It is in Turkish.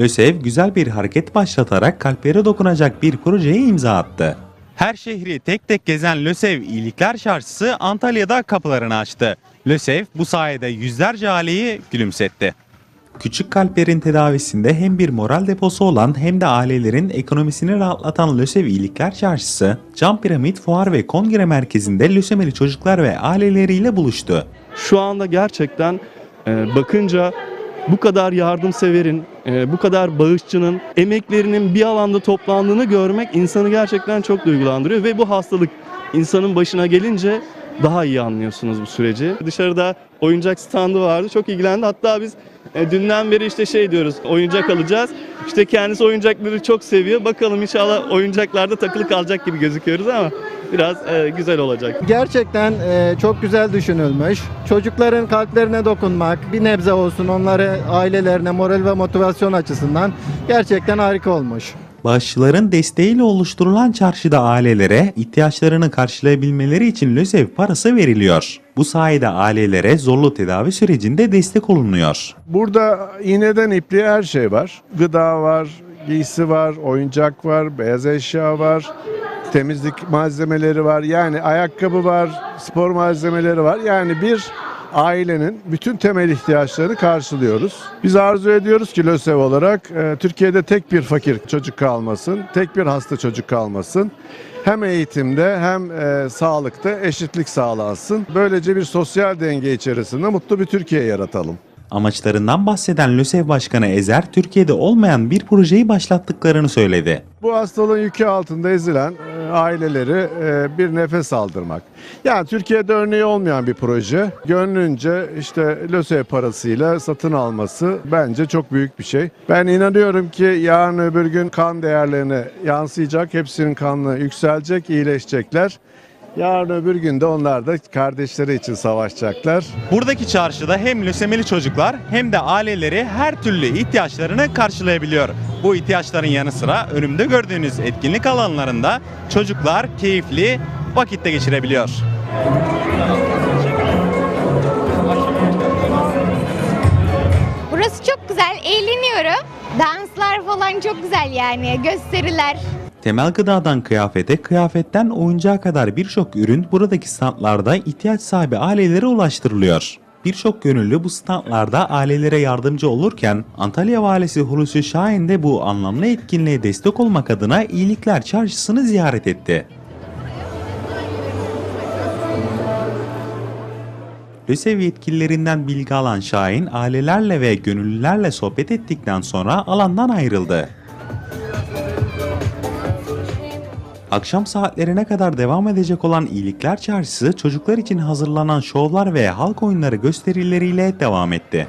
LÖSEV güzel bir hareket başlatarak kalplere dokunacak bir projeye imza attı. Her şehri tek tek gezen LÖSEV İyilikler Çarşısı Antalya'da kapılarını açtı. LÖSEV bu sayede yüzlerce aileyi gülümsetti. Küçük kalplerin tedavisinde hem bir moral deposu olan hem de ailelerin ekonomisini rahatlatan LÖSEV İyilikler Çarşısı, Cam Piramit Fuar ve Kongre Merkezi'nde lösemeli çocuklar ve aileleriyle buluştu. Şu anda gerçekten e, bakınca bu kadar yardımseverin, e, bu kadar bağışçının emeklerinin bir alanda toplandığını görmek insanı gerçekten çok duygulandırıyor ve bu hastalık insanın başına gelince daha iyi anlıyorsunuz bu süreci. Dışarıda oyuncak standı vardı. Çok ilgilendi. Hatta biz e, dünden beri işte şey diyoruz. Oyuncak alacağız. İşte kendisi oyuncakları çok seviyor. Bakalım inşallah oyuncaklarda takılı kalacak gibi gözüküyoruz ama biraz e, güzel olacak. Gerçekten e, çok güzel düşünülmüş. Çocukların kalplerine dokunmak, bir nebze olsun onları ailelerine moral ve motivasyon açısından gerçekten harika olmuş. Bağışçıların desteğiyle oluşturulan çarşıda ailelere ihtiyaçlarını karşılayabilmeleri için LÖSEV parası veriliyor. Bu sayede ailelere zorlu tedavi sürecinde destek olunuyor. Burada iğneden ipliğe her şey var. Gıda var, giysi var, oyuncak var, beyaz eşya var, temizlik malzemeleri var. Yani ayakkabı var, spor malzemeleri var. Yani bir ailenin bütün temel ihtiyaçlarını karşılıyoruz. Biz arzu ediyoruz ki LÖSEV olarak e, Türkiye'de tek bir fakir çocuk kalmasın, tek bir hasta çocuk kalmasın. Hem eğitimde hem e, sağlıkta eşitlik sağlansın. Böylece bir sosyal denge içerisinde mutlu bir Türkiye yaratalım. Amaçlarından bahseden LÖSEV Başkanı Ezer, Türkiye'de olmayan bir projeyi başlattıklarını söyledi. Bu hastalığın yükü altında ezilen aileleri e, bir nefes aldırmak. Yani Türkiye'de örneği olmayan bir proje. Gönlünce işte LÖSEV parasıyla satın alması bence çok büyük bir şey. Ben inanıyorum ki yarın öbür gün kan değerlerine yansıyacak. Hepsinin kanı yükselecek, iyileşecekler. Yarın öbür gün de onlar da kardeşleri için savaşacaklar. Buradaki çarşıda hem lösemeli çocuklar hem de aileleri her türlü ihtiyaçlarını karşılayabiliyor. Bu ihtiyaçların yanı sıra önümde gördüğünüz etkinlik alanlarında çocuklar keyifli vakitte geçirebiliyor. Burası çok güzel, eğleniyorum. Danslar falan çok güzel yani, gösteriler. Temel gıdadan kıyafete, kıyafetten oyuncağa kadar birçok ürün buradaki standlarda ihtiyaç sahibi ailelere ulaştırılıyor. Birçok gönüllü bu standlarda ailelere yardımcı olurken Antalya Valisi Hulusi Şahin de bu anlamlı etkinliğe destek olmak adına İyilikler Çarşısı'nı ziyaret etti. LÖSEV yetkililerinden bilgi alan Şahin ailelerle ve gönüllülerle sohbet ettikten sonra alandan ayrıldı. Akşam saatlerine kadar devam edecek olan İyilikler Çarşısı çocuklar için hazırlanan şovlar ve halk oyunları gösterileriyle devam etti.